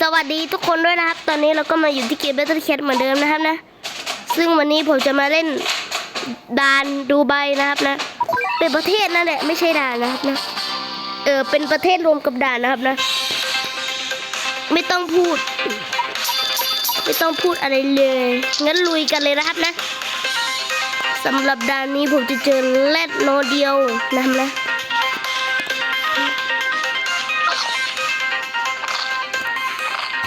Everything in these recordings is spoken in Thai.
สวัสดีทุกคนด้วยนะครับ ตอนนี้เราก็มาอยู่ที่เกม Battle Cat เหมือนเดิมนะครับนะ ซึ่งวันนี้ผมจะมาเล่นดานดูไบนะครับนะ เป็นประเทศนั่นแหละไม่ใช่ดานนะครับนะ เออเป็นประเทศรวมกับดานนะครับนะ ไม่ต้องพูด ไม่ต้องพูดอะไรเลย งั้นลุยกันเลยนะครับนะสำหรับดานนี้ผมจะเจอแรดโนเดียวนะครับนะ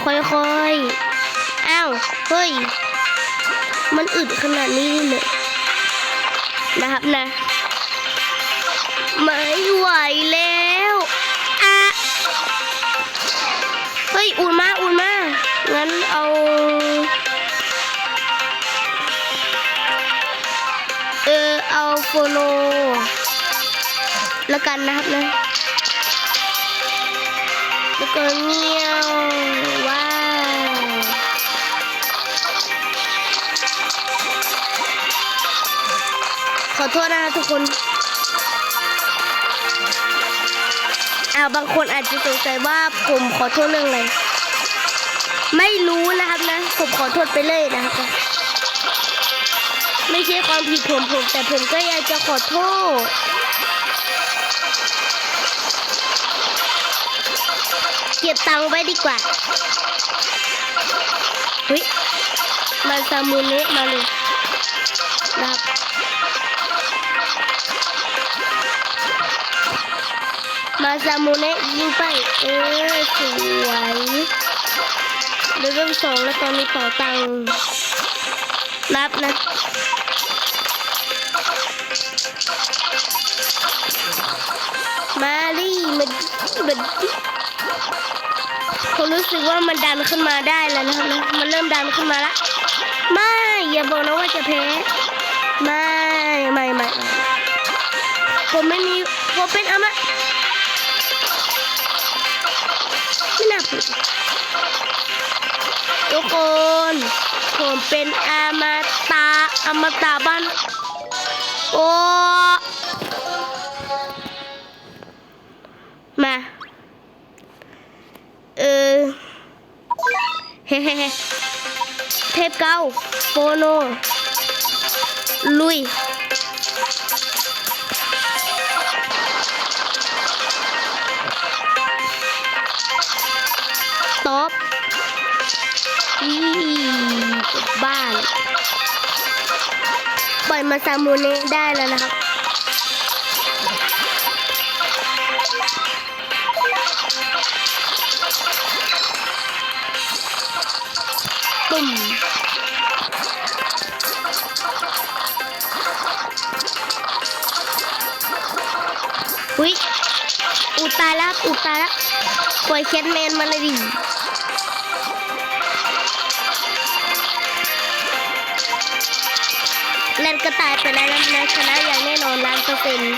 ค่อยๆ อ้าว เฮ้ย มันอึดขนาดนี้เลยนะครับนะ ไม่ไหวแล้วอะเฮ้ย อุ่นมากอุ่นมากงั้นเอา เออ เอาโฟโนแล้วกันนะครับนะ แล้วก็เงี้ยวว้าวขอโทษนะครับทุกคนอ้าวบางคนอาจจะสงสัยว่าผมขอโทษเรื่องอะไร ไม่รู้นะครับนะ ผมขอโทษไปเลยนะครับ ไม่ใช่ความผิดผมผม แต่ผมก็อยากจะขอโทษ ก็บตังค์ไว้ดีกว่าเฮ้ยมาซามูเนะมาเลยนะครับมาซามูเนะยิงไป เออสวยเลเวลสองแล้วตอนนี้ต่อตังค์นับนะมาดิมันมัน ผมรู้สึกว่ามันดันขึ้นมาได้แล้วนะครับมันเริ่มดันขึ้นมาละไม่อย่าบอกนะว่าจะแพ้ไม่ไม่ไม่ไม่ผมไม่มีผมเป็นอมะไม่น่าพูดทุกคนผมเป็นอมตะอมตะบ้านโอ้ เทปเก้าโฟโนลุยตบอีบบ้าน ปล่อยมาซามูเนะได้แล้วนะครับ ตุ่มอุ้ยอุตายล้วอุตายล้วปล่อยแคทแมนมาเลยดิเล่นก็ตายไปแล้วนะชนะอย่างแน่นอนล้านเปอร์เซ็นต์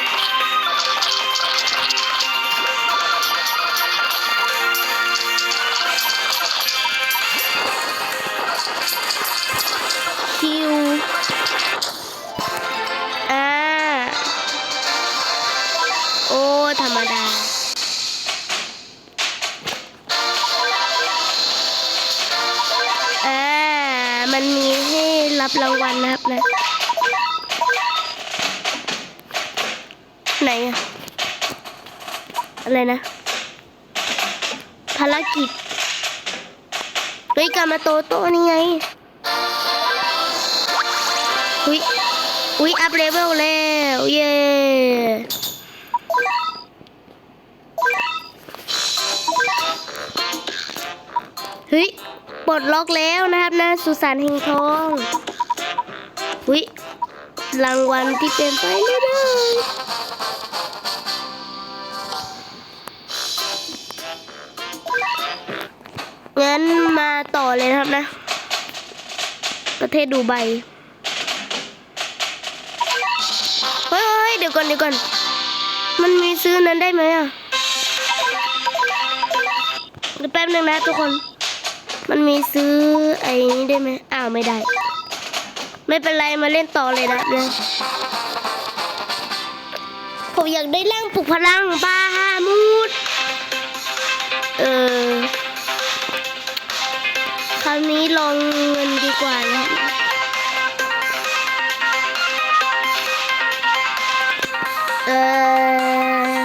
รับรางวัลนะครับนะไหนอะอะไรนะ ภารกิจเฮ้ยกามาโตโต้นี่ไงอุ้ยอุ้ยอัพเลเวลแล้วเย้เฮ้ยปลดล็อกแล้วนะครับนะสุสานแห่งทอง รางวัลที่เป็นไปไม่ได้งั้นมาต่อเลยครับนะ ประเทศดูไบเฮ้ยเดี๋ยวก่อนเดี๋ยวก่อน มันมีซื้อนั้นได้ไหมอะแป๊บนึงนะทุกคน มันมีซื้อไอ้นี้ได้ไหมอ้าวไม่ได้ ไม่เป็นไรมาเล่นต่อเลยนะเนี่ยผมอยากได้ร่างปลุกพลังบาฮามูดเออคราวนี้ลองเงินดีกว่านะเออ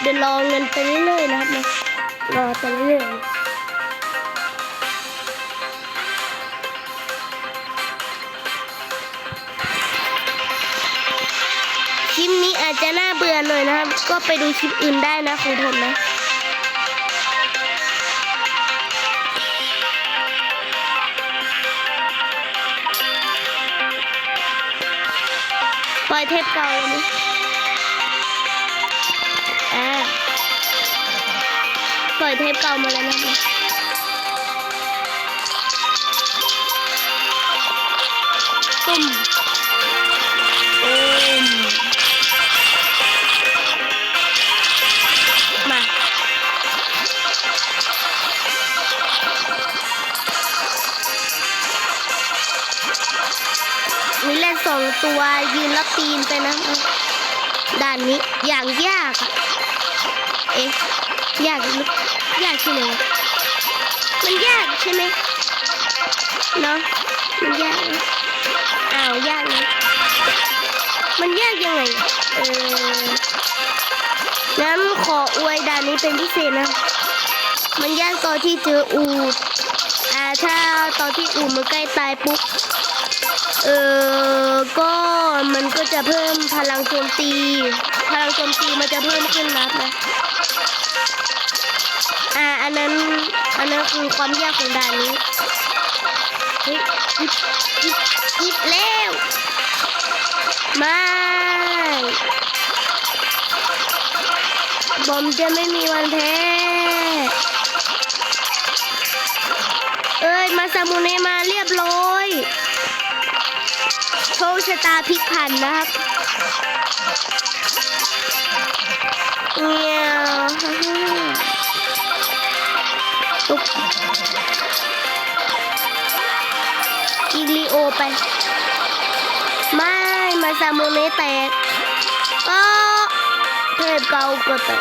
เดี๋ยวรองเงินไปเรื่อยๆนะครับนะรอไปเรื่อย อาจจะน่าเบื่อหน่อยนะครับ ก็ไปดูคลิปอื่นได้นะคุณทนนะปล่อยเทปเก่าเลยอ่าปล่อยเทปเก่ามาแล้วนะตุ้ม สองตัวยืนแล้วปีนไปนะด่านนี้อย่างยากอะเอ๊ะยากยากใช่ไหมมันยากใช่ไหมเนาะมันยากอ้าวยากนะมันยากยังไงเอองั้นขออวยด่านนี้เป็นพิเศษนะ มันยากตอนที่เจออูดอ่าถ้าตอนที่อูดมันใกล้ตายปุ๊บ เออก็มันก็จะเพิ่มพลังโจมตี พลังโจมตีมันจะเพิ่มขึ้นนับนะอ่าอันนั้นอันนั้นคือความยากของด่านนี้เฮ้ยยิบยิบยิบแล้วไม่บอมจะไม่มีวันแพ้เอ้ยมาซามูเนมาเรียบร้อย โชคชะตาพลิกผันนะครับเงี้ยตุ๊บกินลีโอไป ไม่มาซาโมเนแตกก็เทพเก่าก็แตก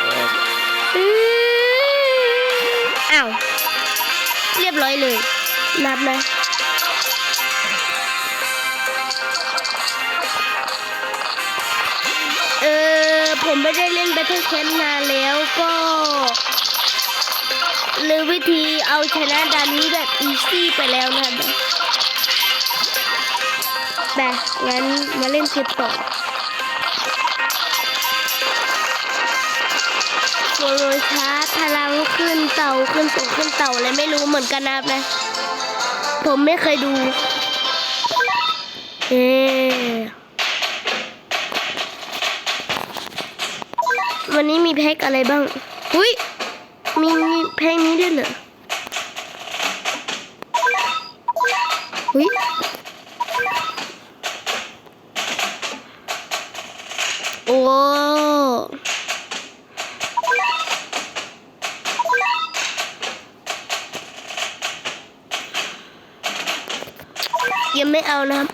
อื้ออ้าว เรียบร้อยเลย นับนะเผมไม่ได้เล่น Battle Cat นานแล้วก็เลยวิธีเอาชนะดานนี้แบบอีซี่ไปแล้วนะแต่งั้นมาเล่นคลิปต่อโซโลชาร์พลังขึ้นเต่าขึ้นตัวขึ้นเต่าอะไรไม่รู้เหมือนกันนะนะ ผมไม่เคยดู เอ๊ วันนี้มีแพ็กอะไรบ้าง อุ้ยมีมีแพ็กนี้ด้วยเหรออุ้ยโอ้ยังไม่เอานะครับ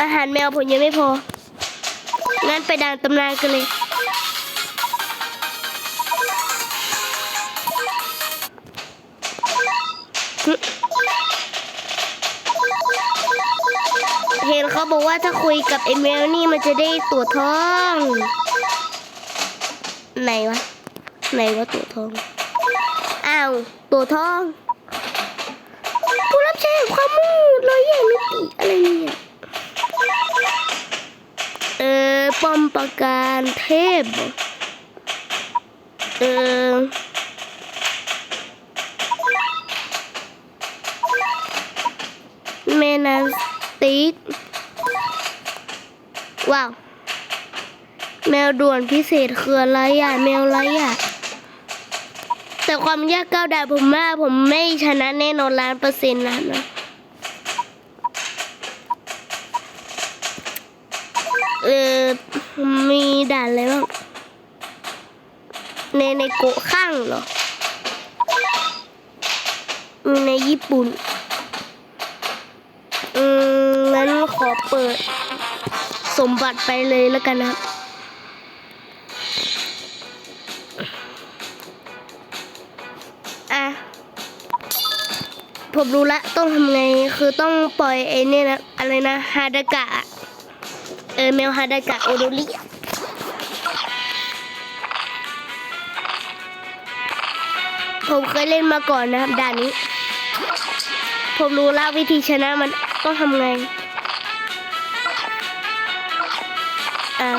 อาหารแมวผมยังไม่พอ งั้นไปดังตำนานกันเลย เขาบอกว่าถ้าคุยกับไอเมลนี่มันจะได้ตัวทอง ไหนวะ ไหนวะตัวทอง อ้าว ตัวทอง ผู้รับใช้ความมืดรอยใหญ่มิติอะไรเนี่ยเออป้อมปราการเทพ เอเออเมนาสติก ว้าว แมวด่วนพิเศษคืออะไรอะ แมวอะไรอะ แต่ความยากก้าวดาวผมว่าผมไม่ชนะแน่นอนล้านเปอร์เซ็นต์นะนะเออ มีด่านอะไรบ้าง ในในโกะข้างเหรอมีในญี่ปุ่น อืมงั้นขอเปิด สมบัติไปเลยแล้วกันนะครับ อะ ผมรู้ละต้องทำไง คือต้องปล่อยไอ้นี่นะ อะไรนะ ฮาดากะ เออแมวฮาดากะโอโดริผมเคยเล่นมาก่อนนะครับด่านนี้ ผมรู้ละวิธีชนะมันต้องทำไง อ่า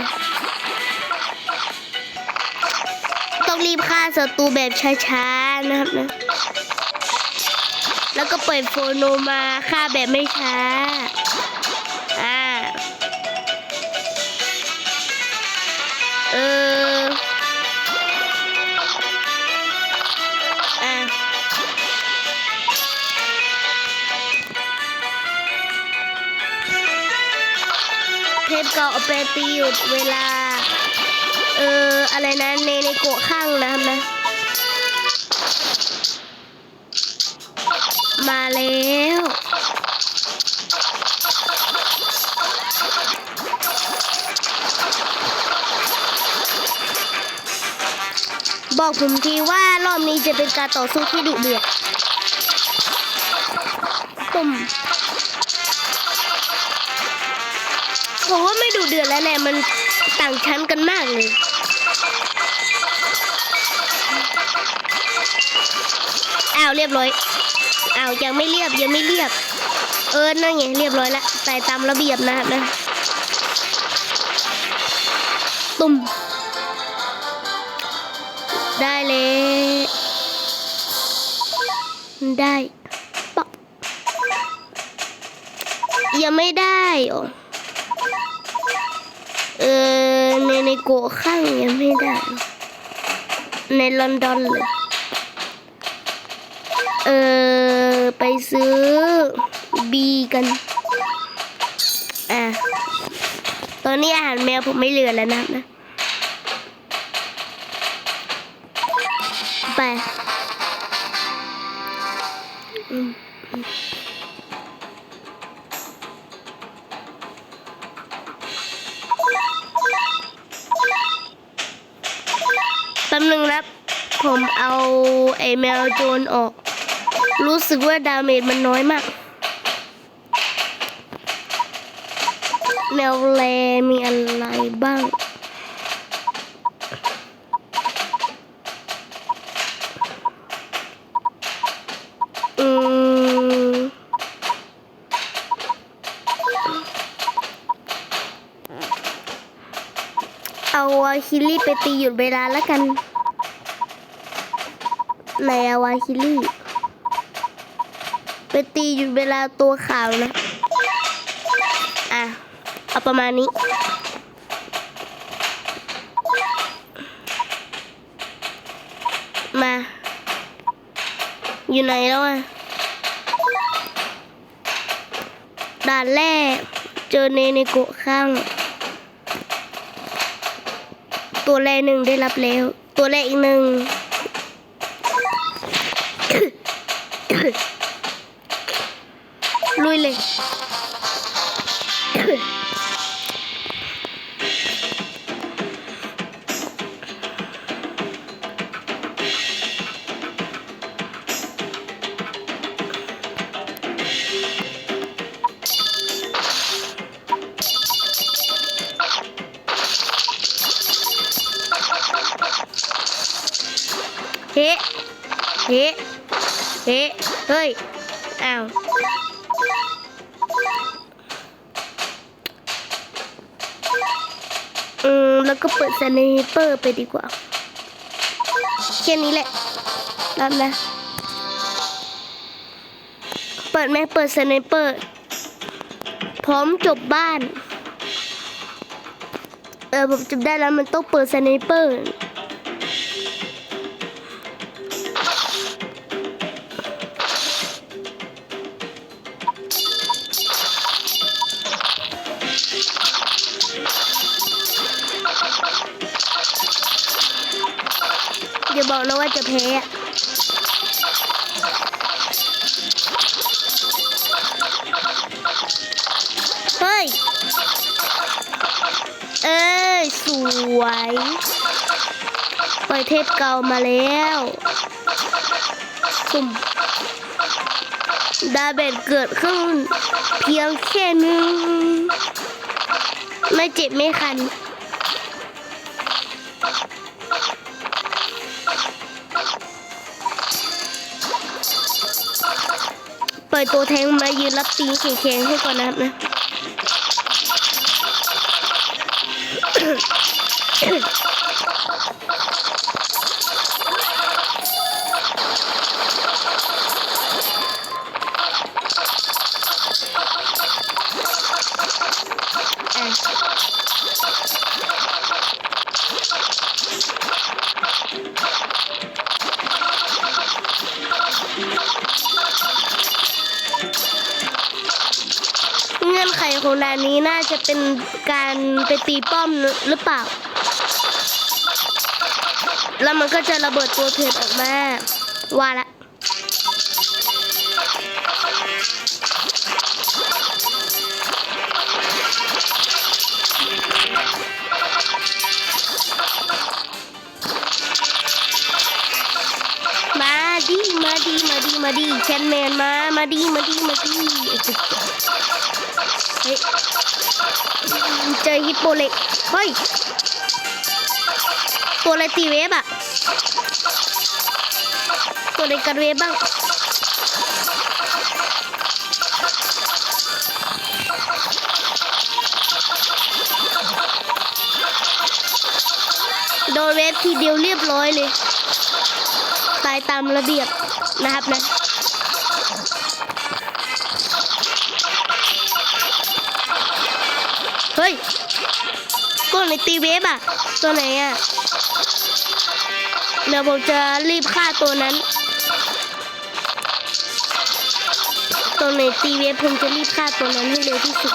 ต้องรีบฆ่าศัตรูแบบช้าๆนะครับนะ แล้วก็เปิดโฟโนมาฆ่าแบบไม่ช้า ทปเก่าเอาไปตีหยุดเวลา เอออะไรนะเนในโกะข้างนะครับนะ มาแล้วบอกผมทีว่ารอบนี้จะเป็นการต่อสู้ที่ดุเดือดผม ผมว่าไม่ดุเดือดแล้วแหละมันต่างชั้นกันมากเลยอ้าวเรียบร้อยอ้าวยังไม่เรียบยังไม่เรียบ เออนั่นไงเรียบร้อยแล้วใส่ตามระเบียบนะครับนะตุ่มได้เลยได้ปะยังไม่ได้อ๋อ โกข้างยังไม่ได้ ในลอนดอนเลย เออ ไปซื้อบีกันอะตอนนี้อาหารแมวผมไม่เหลือแล้วนะนะ ไป ไอ้แมวโจรออก รู้สึกว่าดาเมจมันน้อยมาก แมวแลมีอะไรบ้าง อืม เอาคิลี่ไปตีหยุดเวลาแล้วกัน ไหนอวาคิลี่ไปตีหยุดเวลาตัวขาวนะ อะ เอาประมาณนี้ มา อยู่ไหนแล้วอะ ด่านแรก เจอเนในโกะข้าง ตัวแรกหนึ่งได้รับแล้ว ตัวแรกอีกหนึ่ง เฮ้ย อ้าว อืม แล้วก็เปิดสไนเปอร์ไปดีกว่า แค่นี้แหละรับนะ เปิดไหมเปิดสไนเปอร์ พร้อมจบบ้าน เออ ผมจำได้แล้วมันต้องเปิดสไนเปอร์ บอกนะว่าจะแพ้เฮ้ย เอ้ย สวยปล่อยเทพเก่ามาแล้วสุ่มดาเบดเกิดขึ้น เพียงแค่นึง ไม่เจ็บไม่คัน ตัวแทงมายืนรับตีนแข็งๆให้ก่อนนะครับนะ ไปตีป้อมหรือเปล่า แล้วมันก็จะระเบิดตัวเถื่อออกมา ว่าละมาดีมาดีมาดีมาดีแคนแมนมา มาดีมาดีมาดีไอ้จุดเฮ้ย เจอฮิปโปเล็ก เฮ้ย ตัวอะไรตีเวฟอะตัวอะไรกันเวฟบ้างโดนเวฟทีเดียวเรียบร้อยเลย ตายตามระเบียบนะครับนะ ฮ้ยกดในตีเวฟอะตัวไหนอะเดี๋ยวผมจะรีบฆ่าตัวนั้น ตัวไหนตีเวฟผมจะรีบฆ่าตัวนั้นให้เร็วที่สุด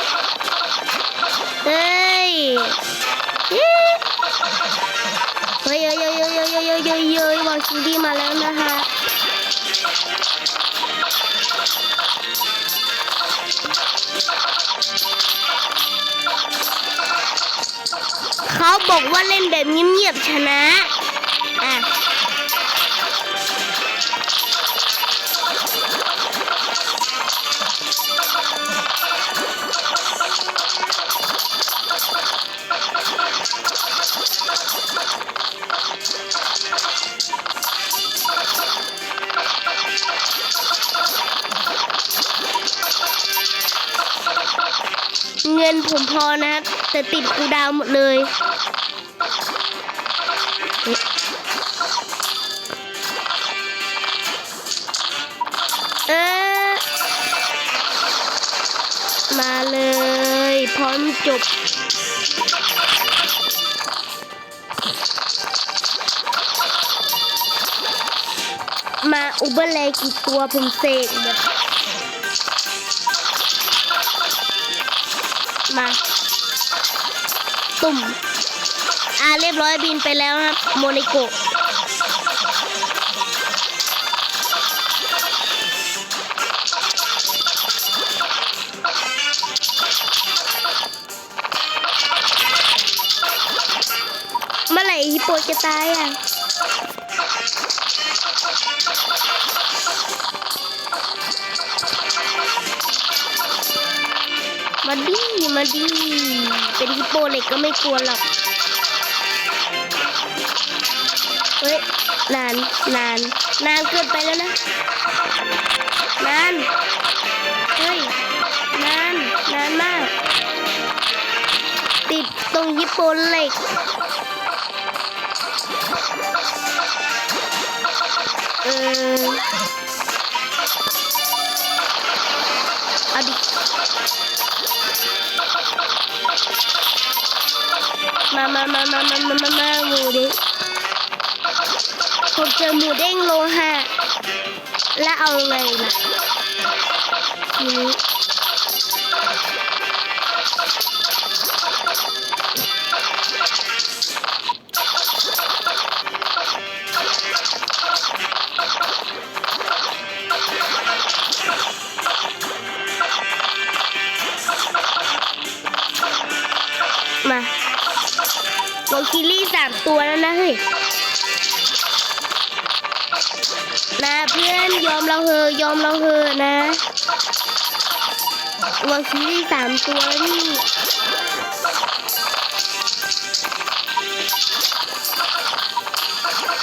เฮ้ยเฮ้ยเฮ้ยเฮ้ยเฮ้ยเฮ้ยเฮ้ยเฮ้ยวางชิงดีมาแล้วนะคะ เขาบอกว่าเล่นแบบเงียบๆชนะอะเงินผมพอนะครับแต่ติดคูดาวหมดเลย มาอุเบอร์แลกี่ตัวผมเสกแบบมาตุ่มอ่าเรียบร้อยบินไปแล้วนะโมนิโกะเมื่อไหร่ฮิปโปจะตายอะ ดีมาดี เป็นฮิปโปเล็กก็ไม่กลัวหรอก เฮ้ย นาน นาน นานเกินไปแล้วนะ นาน เฮ้ย นาน นานมาก ติดตรงฮิปโปเล็กเออเมามามามามามามามาหมูเด้งผมเจอหมูเด้งโลหะแล้วเอาไงล่ะนี้ โมคิลี่สามตัวแล้วนะเฮ้ยนะเพื่อนยอมเราเหอยอมเราเหอะนะวางคีได้สามตัวนี่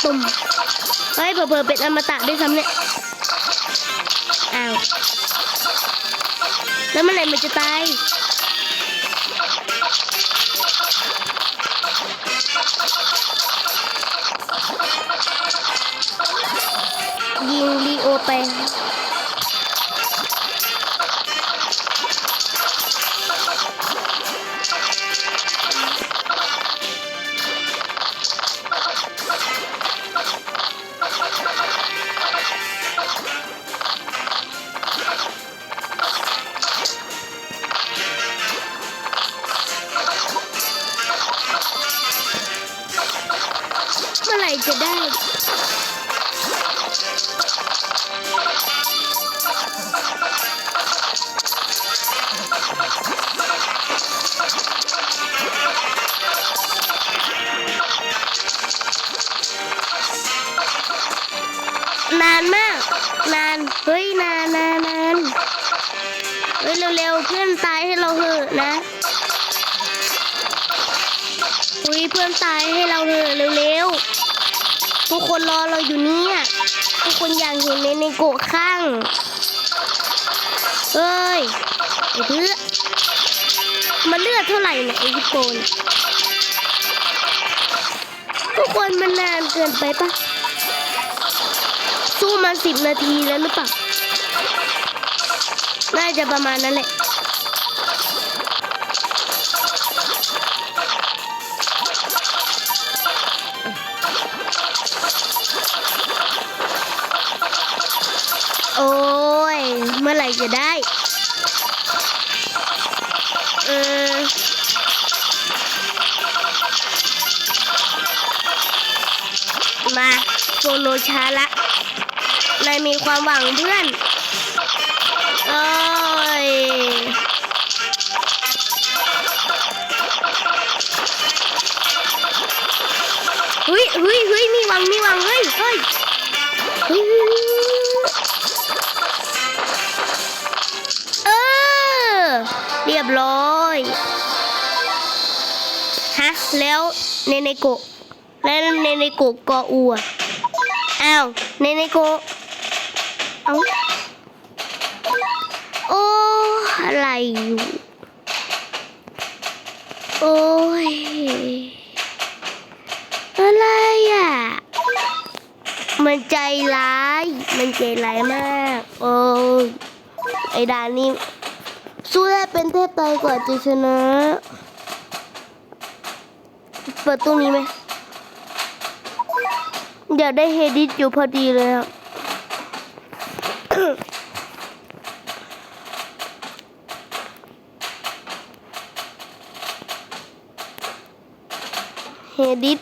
ตุ่มเฮ้ยเผลอๆเป็นอมตะด้วยซ้ำเนี่ยอ้าวแล้วเมื่อไหร่มันจะตาย ง นานมาก นาน เฮ้ย นานนานนานเฮ้ย เร็วๆ เพื่อนตายให้เราเหอะนะอุ้ยเพื่อนตายให้เราเหอะเร็วๆทุกคนรอเราอยู่เนี่ยทุกคนอยากเห็นในในโกะข้างเฮ้ยไอ้เพื่อมันเลือดเท่าไหร่เนี่ยไอ้ฮิปโปนทุกคนมันนานเกินไปปะ มาณสิบนาทีแล้วหรือเปล่า น่าจะประมาณนั้นแหละ โอ้ย เมื่อไหร่จะได้ เออมาโซโลชาละ นายมีความหวังเพื่อนโอ้ยเฮ้ยเฮ้ยเฮ้ยมีหวังมีหวังเฮ้ยเฮ้ยเออ เรียบร้อยฮะแล้วเนเนโกะแล้วเนเนโกะกออูอะอ้าวเนเนโกะเอ้า โอ้ อะไรอยู่ โอ้ย อะไรอะ มันใจร้าย มันใจร้ายมาก โอ้ย ไอ้ดานนี่สู้ได้เป็นเทพไตกว่าจะชนะ เปิดตรงนี้ไหม เดี๋ยวได้เฮดิสอยู่พอดีเลยครับ ดิส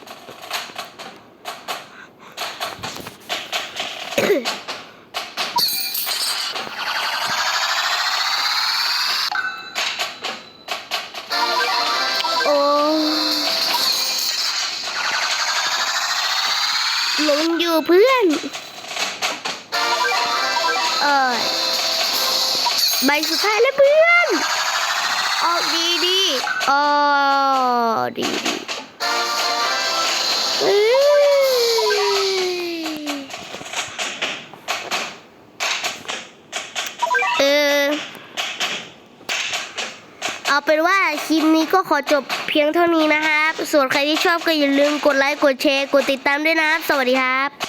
โอ้หลงอยู่เพื่อน เออใบสุดท้ายแล้วเพื่อน ออกดีดีออดีดี ก็ขอจบเพียงเท่านี้นะครับ ส่วนใครที่ชอบก็อย่าลืมกดไลค์ กดแชร์ กดติดตามด้วยนะครับ สวัสดีครับ